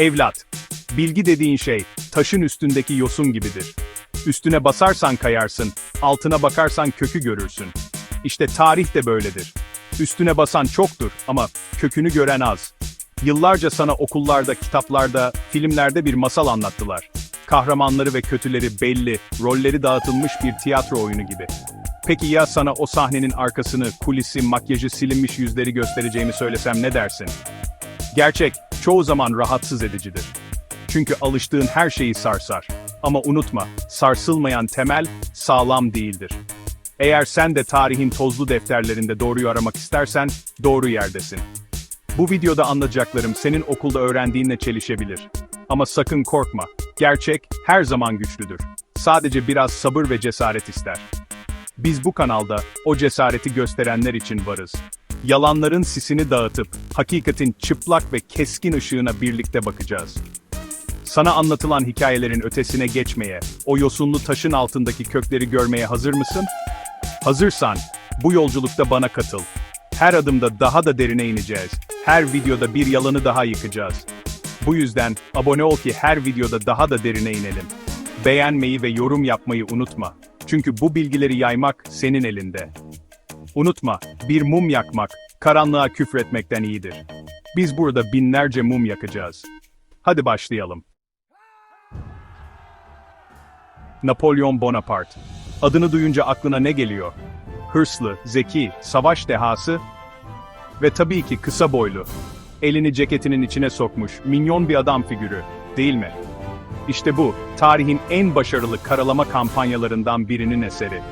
Evlat, bilgi dediğin şey, taşın üstündeki yosun gibidir. Üstüne basarsan kayarsın, altına bakarsan kökü görürsün. İşte tarih de böyledir. Üstüne basan çoktur ama kökünü gören az. Yıllarca sana okullarda, kitaplarda, filmlerde bir masal anlattılar. Kahramanları ve kötüleri belli, rolleri dağıtılmış bir tiyatro oyunu gibi. Peki ya sana o sahnenin arkasını, kulisi, makyajı silinmiş yüzleri göstereceğimi söylesem ne dersin? Gerçek, çoğu zaman rahatsız edicidir. Çünkü alıştığın her şeyi sarsar. Ama unutma, sarsılmayan temel, sağlam değildir. Eğer sen de tarihin tozlu defterlerinde doğruyu aramak istersen, doğru yerdesin. Bu videoda anlatacaklarım senin okulda öğrendiğinle çelişebilir. Ama sakın korkma, gerçek her zaman güçlüdür. Sadece biraz sabır ve cesaret ister. Biz bu kanalda o cesareti gösterenler için varız. Yalanların sisini dağıtıp hakikatin çıplak ve keskin ışığına birlikte bakacağız. Sana anlatılan hikayelerin ötesine geçmeye, o yosunlu taşın altındaki kökleri görmeye hazır mısın? Hazırsan, bu yolculukta bana katıl. Her adımda daha da derine ineceğiz. Her videoda bir yalanı daha yıkacağız. Bu yüzden abone ol ki her videoda daha da derine inelim. Beğenmeyi ve yorum yapmayı unutma. Çünkü bu bilgileri yaymak senin elinde. Unutma, bir mum yakmak, karanlığa küfretmekten iyidir. Biz burada binlerce mum yakacağız. Hadi başlayalım. Napolyon Bonaparte. Adını duyunca aklına ne geliyor? Hırslı, zeki, savaş dehası ve tabii ki kısa boylu. Elini ceketinin içine sokmuş, minyon bir adam figürü, değil mi? İşte bu, tarihin en başarılı karalama kampanyalarından birinin eseri.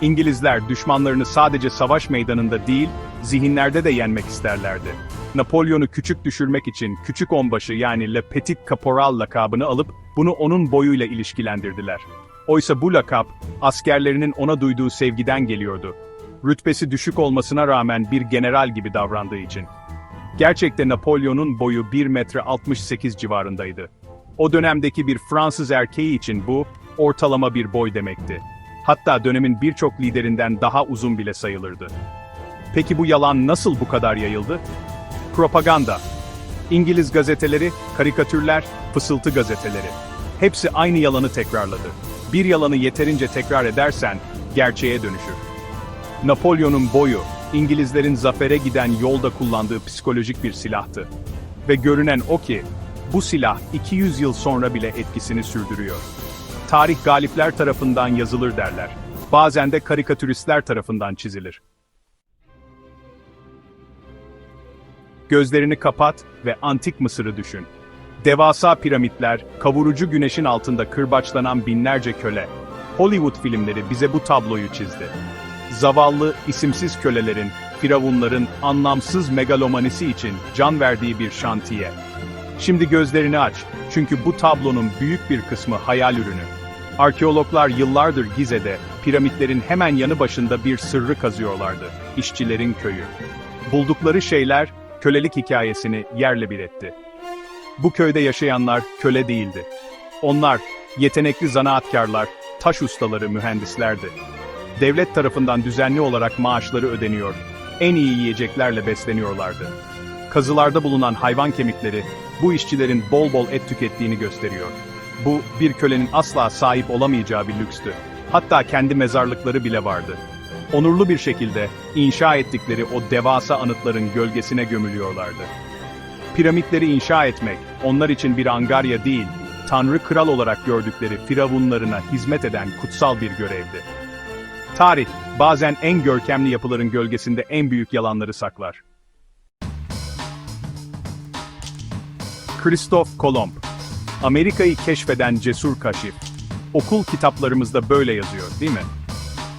İngilizler düşmanlarını sadece savaş meydanında değil, zihinlerde de yenmek isterlerdi. Napolyon'u küçük düşürmek için küçük onbaşı yani Le Petit Caporal lakabını alıp bunu onun boyuyla ilişkilendirdiler. Oysa bu lakap, askerlerinin ona duyduğu sevgiden geliyordu. Rütbesi düşük olmasına rağmen bir general gibi davrandığı için. Gerçekte Napolyon'un boyu 1 metre 68 civarındaydı. O dönemdeki bir Fransız erkeği için bu, ortalama bir boy demekti. Hatta dönemin birçok liderinden daha uzun bile sayılırdı. Peki bu yalan nasıl bu kadar yayıldı? Propaganda. İngiliz gazeteleri, karikatürler, fısıltı gazeteleri. Hepsi aynı yalanı tekrarladı. Bir yalanı yeterince tekrar edersen, gerçeğe dönüşür. Napolyon'un boyu, İngilizlerin zafere giden yolda kullandığı psikolojik bir silahtı. Ve görünen o ki, bu silah 200 yıl sonra bile etkisini sürdürüyor. Tarih galipler tarafından yazılır derler. Bazen de karikatüristler tarafından çizilir. Gözlerini kapat ve antik Mısır'ı düşün. Devasa piramitler, kavurucu güneşin altında kırbaçlanan binlerce köle. Hollywood filmleri bize bu tabloyu çizdi. Zavallı, isimsiz kölelerin, firavunların anlamsız megalomanisi için can verdiği bir şantiye. Şimdi gözlerini aç, çünkü bu tablonun büyük bir kısmı hayal ürünü. Arkeologlar yıllardır Gize'de, piramitlerin hemen yanı başında bir sırrı kazıyorlardı, işçilerin köyü. Buldukları şeyler, kölelik hikayesini yerle bir etti. Bu köyde yaşayanlar köle değildi. Onlar, yetenekli zanaatkarlar, taş ustaları, mühendislerdi. Devlet tarafından düzenli olarak maaşları ödeniyor, en iyi yiyeceklerle besleniyorlardı. Kazılarda bulunan hayvan kemikleri, bu işçilerin bol bol et tükettiğini gösteriyor. Bu, bir kölenin asla sahip olamayacağı bir lükstü. Hatta kendi mezarlıkları bile vardı. Onurlu bir şekilde, inşa ettikleri o devasa anıtların gölgesine gömülüyorlardı. Piramitleri inşa etmek, onlar için bir angarya değil, Tanrı kral olarak gördükleri firavunlarına hizmet eden kutsal bir görevdi. Tarih, bazen en görkemli yapıların gölgesinde en büyük yalanları saklar. Christoph Kolomb Amerika'yı keşfeden cesur kaşif. Okul kitaplarımızda böyle yazıyor, değil mi?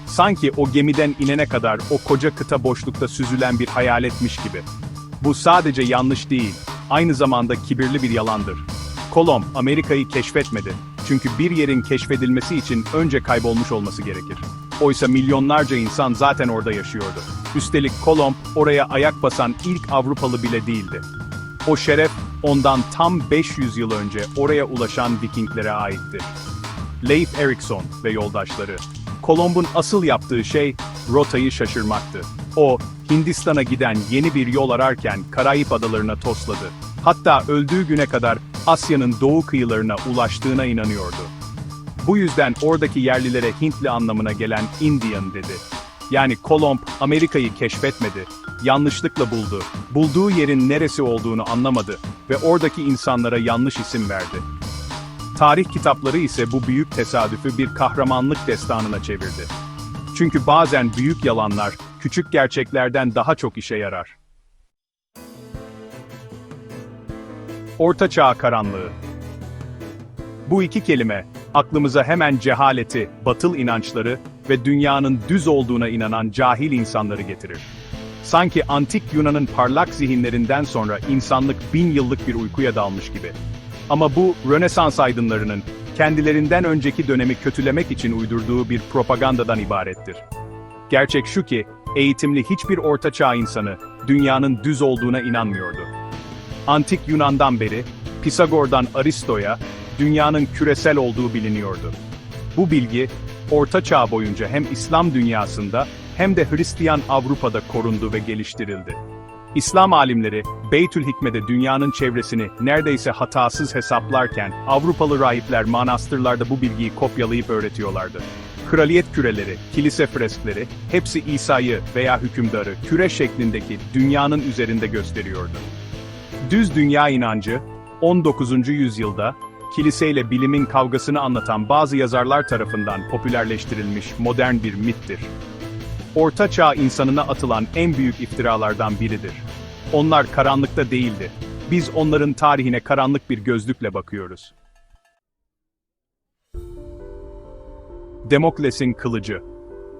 Sanki o gemiden inene kadar o koca kıta boşlukta süzülen bir hayaletmiş gibi. Bu sadece yanlış değil, aynı zamanda kibirli bir yalandır. Kolomb Amerika'yı keşfetmedi. Çünkü bir yerin keşfedilmesi için önce kaybolmuş olması gerekir. Oysa milyonlarca insan zaten orada yaşıyordu. Üstelik Kolomb oraya ayak basan ilk Avrupalı bile değildi. O şeref ondan tam 500 yıl önce oraya ulaşan Vikinglere aitti. Leif Erikson ve yoldaşları. Kolomb'un asıl yaptığı şey rotayı şaşırmaktı. O, Hindistan'a giden yeni bir yol ararken Karayip adalarına tosladı. Hatta öldüğü güne kadar Asya'nın doğu kıyılarına ulaştığına inanıyordu. Bu yüzden oradaki yerlilere Hintli anlamına gelen Indian dedi. Yani Kolomb Amerika'yı keşfetmedi, yanlışlıkla buldu. Bulduğu yerin neresi olduğunu anlamadı ve oradaki insanlara yanlış isim verdi. Tarih kitapları ise bu büyük tesadüfü bir kahramanlık destanına çevirdi. Çünkü bazen büyük yalanlar küçük gerçeklerden daha çok işe yarar. Orta Çağ karanlığı. Bu iki kelime aklımıza hemen cehaleti, batıl inançları ve dünyanın düz olduğuna inanan cahil insanları getirir. Sanki antik Yunan'ın parlak zihinlerinden sonra insanlık bin yıllık bir uykuya dalmış gibi. Ama bu Rönesans aydınlarının kendilerinden önceki dönemi kötülemek için uydurduğu bir propagandadan ibarettir. Gerçek şu ki, eğitimli hiçbir ortaçağ insanı dünyanın düz olduğuna inanmıyordu. Antik Yunan'dan beri, Pisagor'dan Aristo'ya, dünyanın küresel olduğu biliniyordu. Bu bilgi, Orta Çağ boyunca hem İslam dünyasında hem de Hristiyan Avrupa'da korundu ve geliştirildi. İslam alimleri, Beytül Hikme'de dünyanın çevresini neredeyse hatasız hesaplarken, Avrupalı rahipler manastırlarda bu bilgiyi kopyalayıp öğretiyorlardı. Kraliyet küreleri, kilise freskleri, hepsi İsa'yı veya hükümdarı küre şeklindeki dünyanın üzerinde gösteriyordu. Düz dünya inancı, 19. yüzyılda, kiliseyle bilimin kavgasını anlatan bazı yazarlar tarafından popülerleştirilmiş modern bir mittir. Orta Çağ insanına atılan en büyük iftiralardan biridir. Onlar karanlıkta değildi. Biz onların tarihine karanlık bir gözlükle bakıyoruz. Demokles'in kılıcı.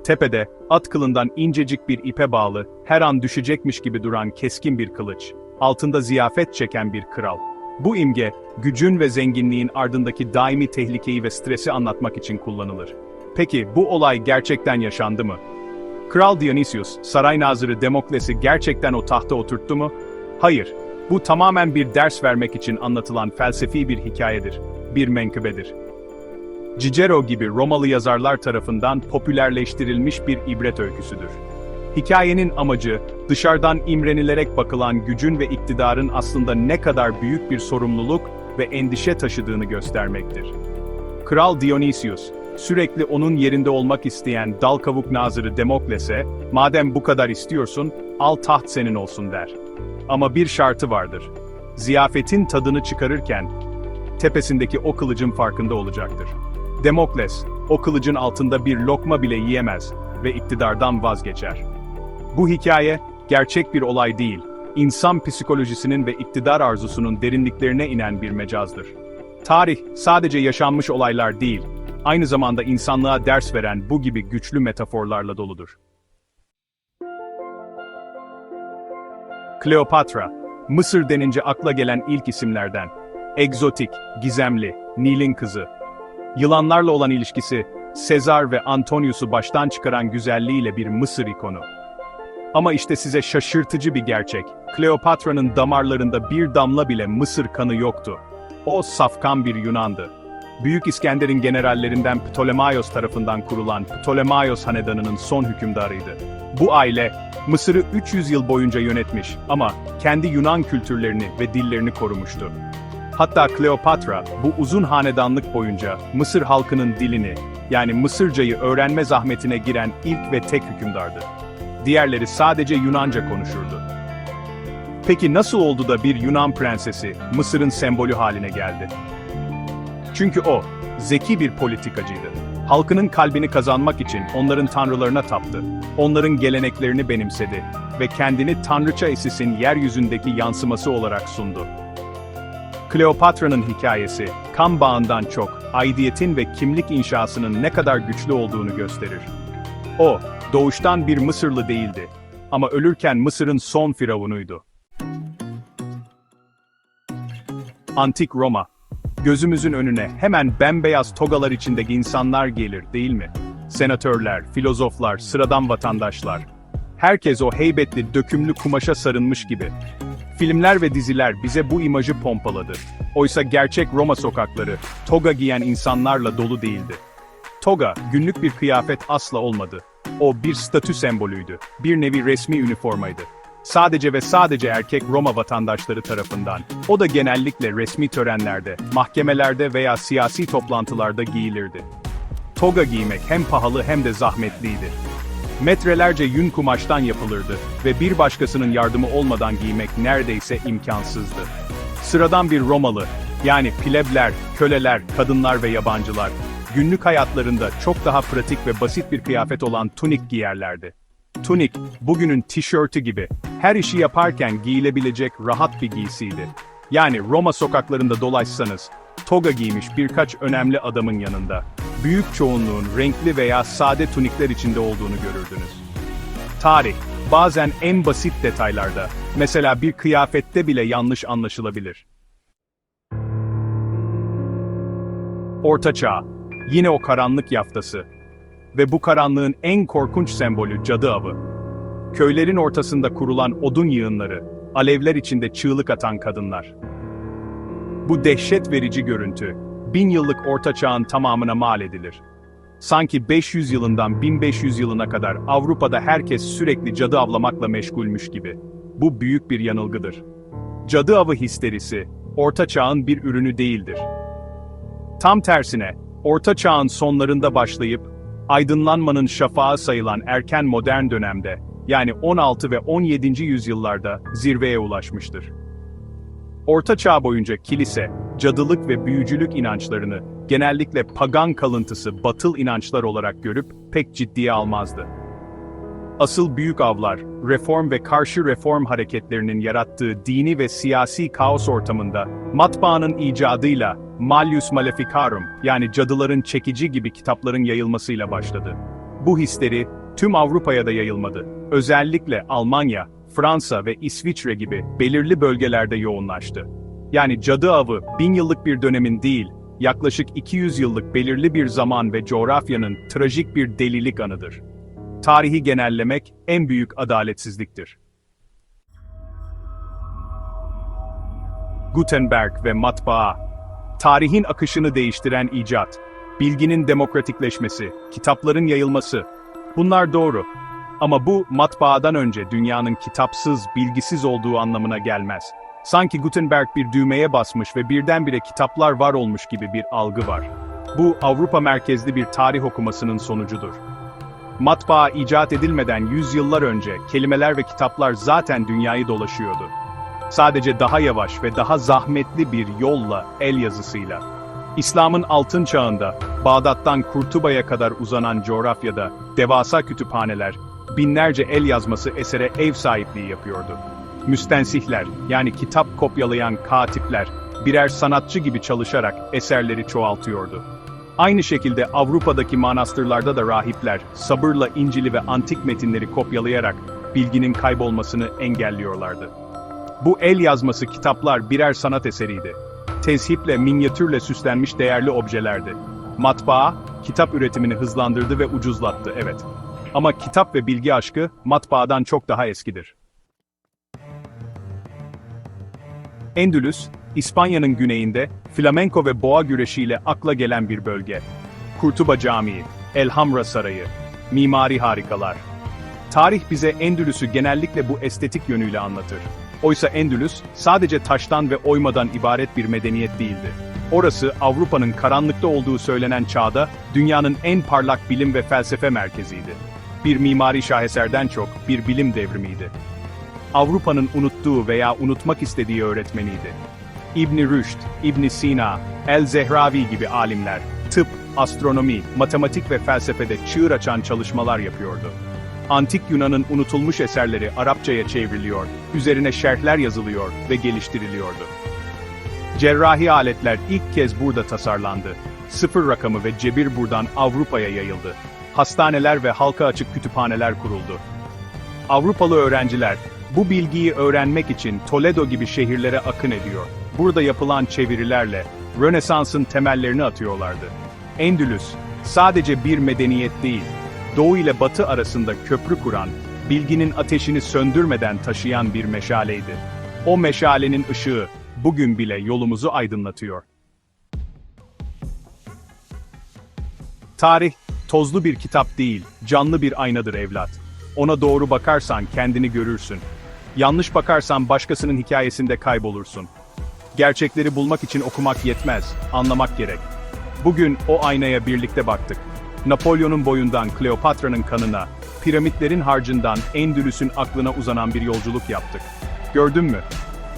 Tepede, at kılından incecik bir ipe bağlı, her an düşecekmiş gibi duran keskin bir kılıç. Altında ziyafet çeken bir kral. Bu imge, gücün ve zenginliğin ardındaki daimi tehlikeyi ve stresi anlatmak için kullanılır. Peki bu olay gerçekten yaşandı mı? Kral Dionysius, saray nazırı Demokles'i gerçekten o tahta oturttu mu? Hayır, bu tamamen bir ders vermek için anlatılan felsefi bir hikayedir, bir menkıbedir. Cicero gibi Romalı yazarlar tarafından popülerleştirilmiş bir ibret öyküsüdür. Hikayenin amacı, dışarıdan imrenilerek bakılan gücün ve iktidarın aslında ne kadar büyük bir sorumluluk ve endişe taşıdığını göstermektir. Kral Dionysius, sürekli onun yerinde olmak isteyen dal kavuk nazırı Demokles'e, madem bu kadar istiyorsun, al taht senin olsun der. Ama bir şartı vardır. Ziyafetin tadını çıkarırken, tepesindeki o kılıcın farkında olacaktır. Demokles, o kılıcın altında bir lokma bile yiyemez ve iktidardan vazgeçer. Bu hikaye, gerçek bir olay değil, insan psikolojisinin ve iktidar arzusunun derinliklerine inen bir mecazdır. Tarih, sadece yaşanmış olaylar değil, aynı zamanda insanlığa ders veren bu gibi güçlü metaforlarla doludur. Kleopatra, Mısır denince akla gelen ilk isimlerden. Egzotik, gizemli, Nil'in kızı. Yılanlarla olan ilişkisi, Sezar ve Antonius'u baştan çıkaran güzelliğiyle bir Mısır ikonu. Ama işte size şaşırtıcı bir gerçek. Kleopatra'nın damarlarında bir damla bile Mısır kanı yoktu. O safkan bir Yunandı. Büyük İskender'in generallerinden Ptolemaios tarafından kurulan Ptolemaios hanedanının son hükümdarıydı. Bu aile, Mısır'ı 300 yıl boyunca yönetmiş ama kendi Yunan kültürlerini ve dillerini korumuştu. Hatta Kleopatra, bu uzun hanedanlık boyunca Mısır halkının dilini, yani Mısırcayı öğrenme zahmetine giren ilk ve tek hükümdardı. Diğerleri sadece Yunanca konuşurdu. Peki nasıl oldu da bir Yunan prensesi Mısır'ın sembolü haline geldi? Çünkü o, zeki bir politikacıydı. Halkının kalbini kazanmak için onların tanrılarına taptı. Onların geleneklerini benimsedi ve kendini tanrıça Isis'in yeryüzündeki yansıması olarak sundu. Kleopatra'nın hikayesi, kan bağından çok, aidiyetin ve kimlik inşasının ne kadar güçlü olduğunu gösterir. O, doğuştan bir Mısırlı değildi. Ama ölürken Mısır'ın son firavunuydu. Antik Roma. Gözümüzün önüne hemen bembeyaz togalar içindeki insanlar gelir, değil mi? Senatörler, filozoflar, sıradan vatandaşlar. Herkes o heybetli, dökümlü kumaşa sarılmış gibi. Filmler ve diziler bize bu imajı pompaladı. Oysa gerçek Roma sokakları, toga giyen insanlarla dolu değildi. Toga, günlük bir kıyafet asla olmadı. O bir statü sembolüydü, bir nevi resmi üniformaydı. Sadece ve sadece erkek Roma vatandaşları tarafından. O da genellikle resmi törenlerde, mahkemelerde veya siyasi toplantılarda giyilirdi. Toga giymek hem pahalı hem de zahmetliydi. Metrelerce yün kumaştan yapılırdı ve bir başkasının yardımı olmadan giymek neredeyse imkansızdı. Sıradan bir Romalı, yani plebler, köleler, kadınlar ve yabancılar, günlük hayatlarında çok daha pratik ve basit bir kıyafet olan tunik giyerlerdi. Tunik, bugünün tişörtü gibi, her işi yaparken giyilebilecek rahat bir giysiydi. Yani Roma sokaklarında dolaşsanız, toga giymiş birkaç önemli adamın yanında, büyük çoğunluğun renkli veya sade tunikler içinde olduğunu görürdünüz. Tarih, bazen en basit detaylarda, mesela bir kıyafette bile yanlış anlaşılabilir. Orta Çağ, yine o karanlık yaftası. Ve bu karanlığın en korkunç sembolü cadı avı. Köylerin ortasında kurulan odun yığınları, alevler içinde çığlık atan kadınlar. Bu dehşet verici görüntü, bin yıllık Orta Çağ'ın tamamına mal edilir. Sanki 500 yılından 1500 yılına kadar Avrupa'da herkes sürekli cadı avlamakla meşgulmüş gibi. Bu büyük bir yanılgıdır. Cadı avı histerisi, Orta Çağ'ın bir ürünü değildir. Tam tersine, Orta Çağ'ın sonlarında başlayıp, aydınlanmanın şafağı sayılan erken modern dönemde, yani 16 ve 17. yüzyıllarda zirveye ulaşmıştır. Orta Çağ boyunca kilise, cadılık ve büyücülük inançlarını genellikle pagan kalıntısı batıl inançlar olarak görüp pek ciddiye almazdı. Asıl büyük avlar, reform ve karşı reform hareketlerinin yarattığı dini ve siyasi kaos ortamında, matbaanın icadıyla Malleus Maleficarum yani cadıların çekici gibi kitapların yayılmasıyla başladı. Bu histeri tüm Avrupa'ya da yayılmadı. Özellikle Almanya, Fransa ve İsviçre gibi belirli bölgelerde yoğunlaştı. Yani cadı avı bin yıllık bir dönemin değil, yaklaşık 200 yıllık belirli bir zaman ve coğrafyanın trajik bir delilik anıdır. Tarihi genellemek en büyük adaletsizliktir. Gutenberg ve matbaa, tarihin akışını değiştiren icat, bilginin demokratikleşmesi, kitapların yayılması, bunlar doğru. Ama bu, matbaadan önce dünyanın kitapsız, bilgisiz olduğu anlamına gelmez. Sanki Gutenberg bir düğmeye basmış ve birdenbire kitaplar var olmuş gibi bir algı var. Bu, Avrupa merkezli bir tarih okumasının sonucudur. Matbaa icat edilmeden yüzyıllar önce kelimeler ve kitaplar zaten dünyayı dolaşıyordu. Sadece daha yavaş ve daha zahmetli bir yolla, el yazısıyla. İslam'ın altın çağında, Bağdat'tan Kurtuba'ya kadar uzanan coğrafyada, devasa kütüphaneler, binlerce el yazması esere ev sahipliği yapıyordu. Müstensihler, yani kitap kopyalayan katipler, birer sanatçı gibi çalışarak eserleri çoğaltıyordu. Aynı şekilde Avrupa'daki manastırlarda da rahipler, sabırla İncil'i ve antik metinleri kopyalayarak bilginin kaybolmasını engelliyorlardı. Bu el yazması kitaplar birer sanat eseriydi. Tezhiple, minyatürle süslenmiş değerli objelerdi. Matbaa, kitap üretimini hızlandırdı ve ucuzlattı, evet. Ama kitap ve bilgi aşkı, matbaadan çok daha eskidir. Endülüs, İspanya'nın güneyinde, flamenko ve boğa güreşiyle akla gelen bir bölge. Kurtuba Camii, Elhamra Sarayı, mimari harikalar. Tarih bize Endülüs'ü genellikle bu estetik yönüyle anlatır. Oysa Endülüs, sadece taştan ve oymadan ibaret bir medeniyet değildi. Orası, Avrupa'nın karanlıkta olduğu söylenen çağda, dünyanın en parlak bilim ve felsefe merkeziydi. Bir mimari şaheserden çok, bir bilim devrimiydi. Avrupa'nın unuttuğu veya unutmak istediği öğretmeniydi. İbni Rüşd, İbni Sina, El-Zehravi gibi alimler, tıp, astronomi, matematik ve felsefede çığır açan çalışmalar yapıyordu. Antik Yunan'ın unutulmuş eserleri Arapçaya çevriliyor, üzerine şerhler yazılıyor ve geliştiriliyordu. Cerrahi aletler ilk kez burada tasarlandı. Sıfır rakamı ve cebir buradan Avrupa'ya yayıldı. Hastaneler ve halka açık kütüphaneler kuruldu. Avrupalı öğrenciler, bu bilgiyi öğrenmek için Toledo gibi şehirlere akın ediyor. Burada yapılan çevirilerle, Rönesans'ın temellerini atıyorlardı. Endülüs, sadece bir medeniyet değil, Doğu ile Batı arasında köprü kuran, bilginin ateşini söndürmeden taşıyan bir meşaleydi. O meşalenin ışığı, bugün bile yolumuzu aydınlatıyor. Tarih, tozlu bir kitap değil, canlı bir aynadır evlat. Ona doğru bakarsan kendini görürsün. Yanlış bakarsan başkasının hikayesinde kaybolursun. Gerçekleri bulmak için okumak yetmez, anlamak gerek. Bugün o aynaya birlikte baktık. Napolyon'un boyundan Kleopatra'nın kanına, piramitlerin harcından Endülüs'ün aklına uzanan bir yolculuk yaptık. Gördün mü?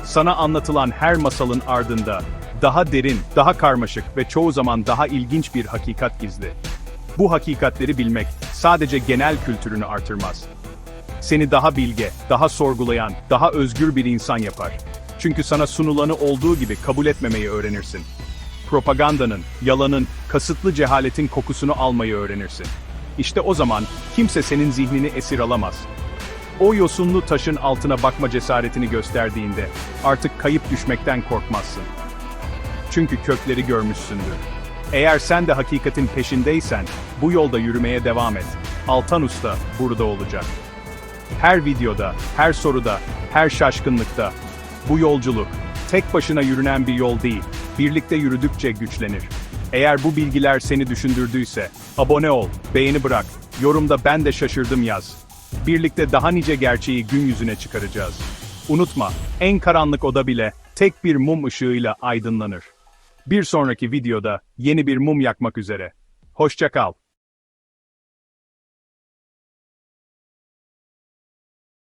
Sana anlatılan her masalın ardında daha derin, daha karmaşık ve çoğu zaman daha ilginç bir hakikat gizli. Bu hakikatleri bilmek sadece genel kültürünü artırmaz. Seni daha bilge, daha sorgulayan, daha özgür bir insan yapar. Çünkü sana sunulanı olduğu gibi kabul etmemeyi öğrenirsin. Propagandanın, yalanın, kasıtlı cehaletin kokusunu almayı öğrenirsin. İşte o zaman kimse senin zihnini esir alamaz. O yosunlu taşın altına bakma cesaretini gösterdiğinde artık kayıp düşmekten korkmazsın. Çünkü kökleri görmüşsündür. Eğer sen de hakikatin peşindeysen bu yolda yürümeye devam et. Altan Usta burada olacak. Her videoda, her soruda, her şaşkınlıkta. Bu yolculuk, tek başına yürünen bir yol değil, birlikte yürüdükçe güçlenir. Eğer bu bilgiler seni düşündürdüyse, abone ol, beğeni bırak, yorumda ben de şaşırdım yaz. Birlikte daha nice gerçeği gün yüzüne çıkaracağız. Unutma, en karanlık oda bile tek bir mum ışığıyla aydınlanır. Bir sonraki videoda yeni bir mum yakmak üzere. Hoşça kal.